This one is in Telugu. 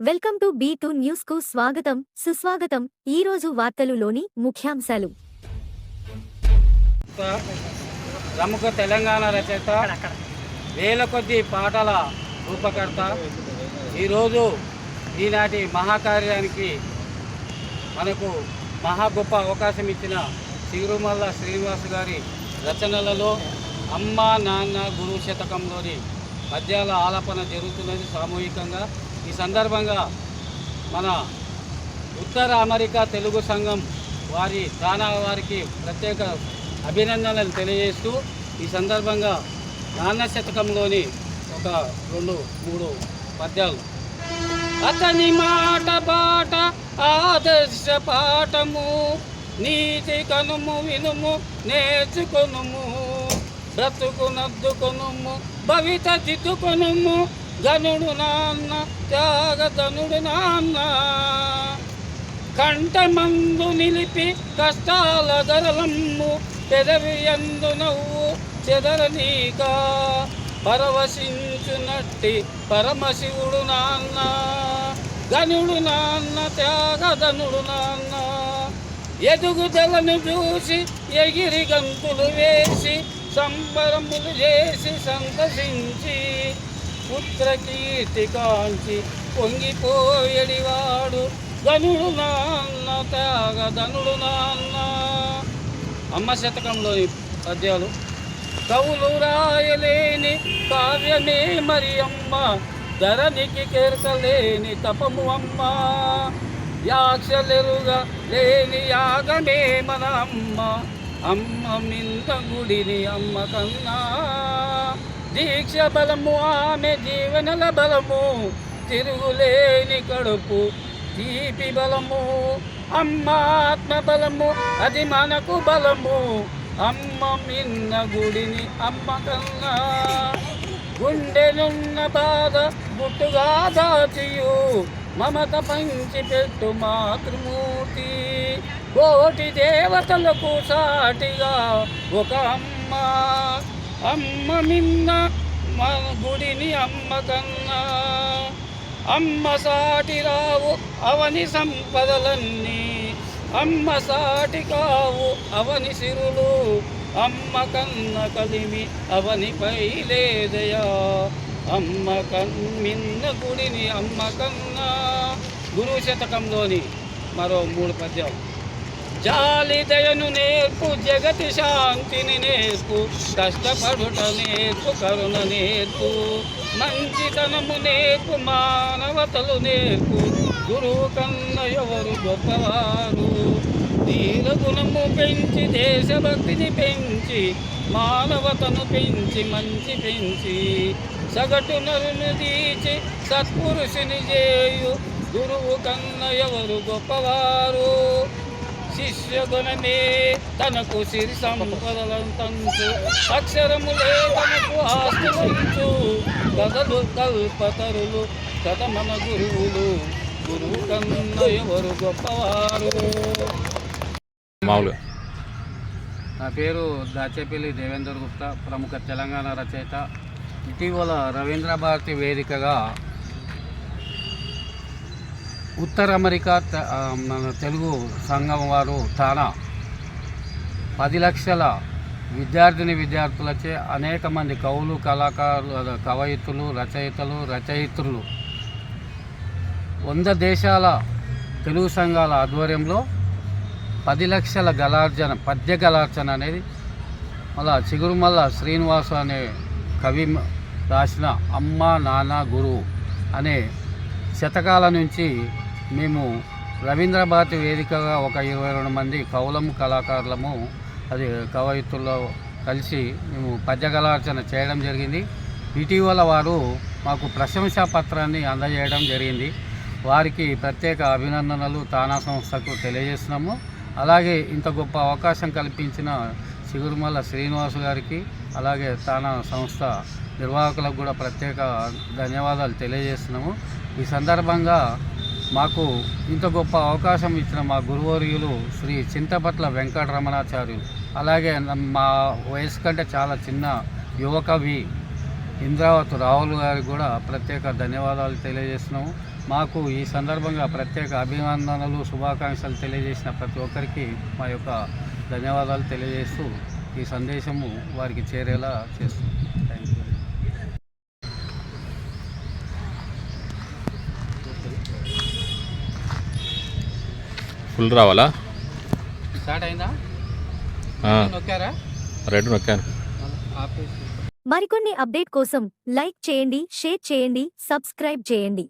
వెల్కమ్ టు బీ టూ న్యూస్కు స్వాగతం సుస్వాగతం. ఈ రోజు వార్తలులోని ముఖ్యాంశాలు. ప్రముఖ తెలంగాణ రచయిత వేల కొద్ది పాటల రూపకర్త. ఈరోజు ఈనాటి మహాకార్యానికి మనకు మహా గొప్ప అవకాశం ఇచ్చిన సిరుమల్ల శ్రీనివాస్ గారి రచనలలో అమ్మ నాన్న గురు శతకంలోని పద్యాల ఆలాపన జరుగుతున్నది సామూహికంగా. ఈ సందర్భంగా మన ఉత్తర అమెరికా తెలుగు సంఘం వారి దానా వారికి ప్రత్యేక అభినందనలు తెలియజేస్తూ ఈ సందర్భంగా నాన్న శతకంలోని ఒక రెండు మూడు పద్యాలు. అతని మాట పాట ఆదర్శ పాఠము నీతి కనుము వినుము నేర్చుకొనుము బ్రతుకు నద్దుకొనుము భవిత దిద్దుకొనుము గనుడు నాన్న త్యాగధనుడు నాన్న. కంఠమందు నిలిపి కష్టాల ధరలమ్ము పెదవి ఎందు నవ్వు చెదరనీక పరవశించునట్టి పరమశివుడు నాన్న గనుడు నాన్న త్యాగధనుడు నాన్న. ఎదుగుదలను చూసి ఎగిరి గంతులు వేసి సంబరములు చేసి సంతసించి పుత్రకీర్తి కాంచి పొంగిపోయడివాడు ధనుడు నాన్న త్యాగ ధనుడు నాన్న. అమ్మ శతకంలోని పద్యాలు. కవులు రాయలేని కావ్యమే మరి అమ్మ. ధరణికి కేరకలేని తపము అమ్మ. యాక్షలెరుగా లేని యాగమే మన అమ్మ. అమ్మ మింద గుడిని అమ్మ కన్నా. దీక్ష బలము ఆమె జీవనల బలము తిరుగులేని కడుపు తీపి బలము అమ్మ ఆత్మ బలము అది మనకు బలము. అమ్మ మిన్న గుడిని అమ్మ కన్నా గుండెనున్న బాధ గుట్టుగా దాచియు. మమత పంచి పెట్టు మాతృమూర్తి. కోటి దేవతలకు సాటిగా ఒక అమ్మ. అమ్మ మిన్న మన గుడిని అమ్మ కన్నా. అమ్మ సాటి రావు అవని సంపదలన్నీ. అమ్మ సాటి కావు అవని సిరులు. అమ్మ కన్న కలిమి అవనిపై లేదయా అమ్మ కన్మిన్న గుడిని అమ్మ కన్నా. గురువు శతకంలోని మరో మూడు పద్యాలు. జాలి దయను నేర్పు జగతి శాంతిని నేర్పు కష్టపడుట నేర్పు కరుణ నేర్పు మంచితనము నేర్పు మానవతలు నేర్పు. గురువు కన్న ఎవరు గొప్పవారు? ధీర గుణము పెంచి దేశభక్తిని పెంచి మానవతను పెంచి మంచి పెంచి సగటు నరును తీచి సత్పురుషుని చేయు. గురువు కన్న ఎవరు గొప్పవారు? శిష్య గుణమే తనకు సిరి సంపదలను తంచు అక్షరములే తనకు ఆస్తులంచు కథలు కల్పతరులు కథ మన గురువులు గురువు కన్న ఎవరు గొప్పవారు? మామూలుగా నా పేరు దాచేపల్లి దేవేందర్ గుప్తా ప్రముఖ తెలంగాణ రచయిత. ఇటీవల రవీంద్ర భారతి వేదికగా ఉత్తర అమెరికా మన తెలుగు సంఘం వారు తానా పది లక్షల విద్యార్థిని విద్యార్థులచే అనేక మంది కవులు కళాకారులు కవయితులు రచయితలు రచయిత్రులు వంద దేశాల తెలుగు సంఘాల ఆధ్వర్యంలో పది లక్షల గలార్జన పద్య గలార్జన అనేది మళ్ళా చిగురుమల్ల శ్రీనివాసు అనే కవి రాసిన అమ్మ నాన్న గురువు అనే శతకాల నుంచి మేము రవీంద్రభారత్ వేదికగా ఒక ఇరవై రెండు మంది కవులము కళాకారులము అది కవయిత్రుల్లో కలిసి మేము పద్యగలార్చన చేయడం జరిగింది. ఇటీవల వారు మాకు ప్రశంసా పత్రాన్ని అందజేయడం జరిగింది. వారికి ప్రత్యేక అభినందనలు తానా సంస్థకు తెలియజేస్తున్నాము. అలాగే ఇంత గొప్ప అవకాశం కల్పించిన చిగురుమల్ల శ్రీనివాసు గారికి అలాగే తానా సంస్థ నిర్వాహకులకు కూడా ప్రత్యేక ధన్యవాదాలు తెలియజేస్తున్నాము. ఈ సందర్భంగా మాకు ఇంత గొప్ప అవకాశం ఇచ్చిన మా గురువర్యులు శ్రీ చింతపట్ల వెంకటరమణాచార్యులు. అలాగే మా వయసు కంటే చాలా చిన్న యువకవి ఇంద్రావతి రావులు గారికి కూడా ప్రత్యేక ధన్యవాదాలు తెలియజేస్తున్నాము. మాకు ఈ సందర్భంగా ప్రత్యేక అభినందనలు శుభాకాంక్షలు తెలియజేసిన ప్రతి ఒక్కరికి మా యొక్క ధన్యవాదాలు తెలియజేస్తూ ఈ సందేశము వారికి చేరేలా చేస్తుంది ఫుల్ రావాలా? స్టార్ట్ అయిందా? ఆ, నొక్కారా? రెడ్ నొక్కాను. మరికొన్ని అప్డేట్ కోసం లైక్ చేయండి షేర్ చేయండి సబ్స్క్రైబ్ చేయండి.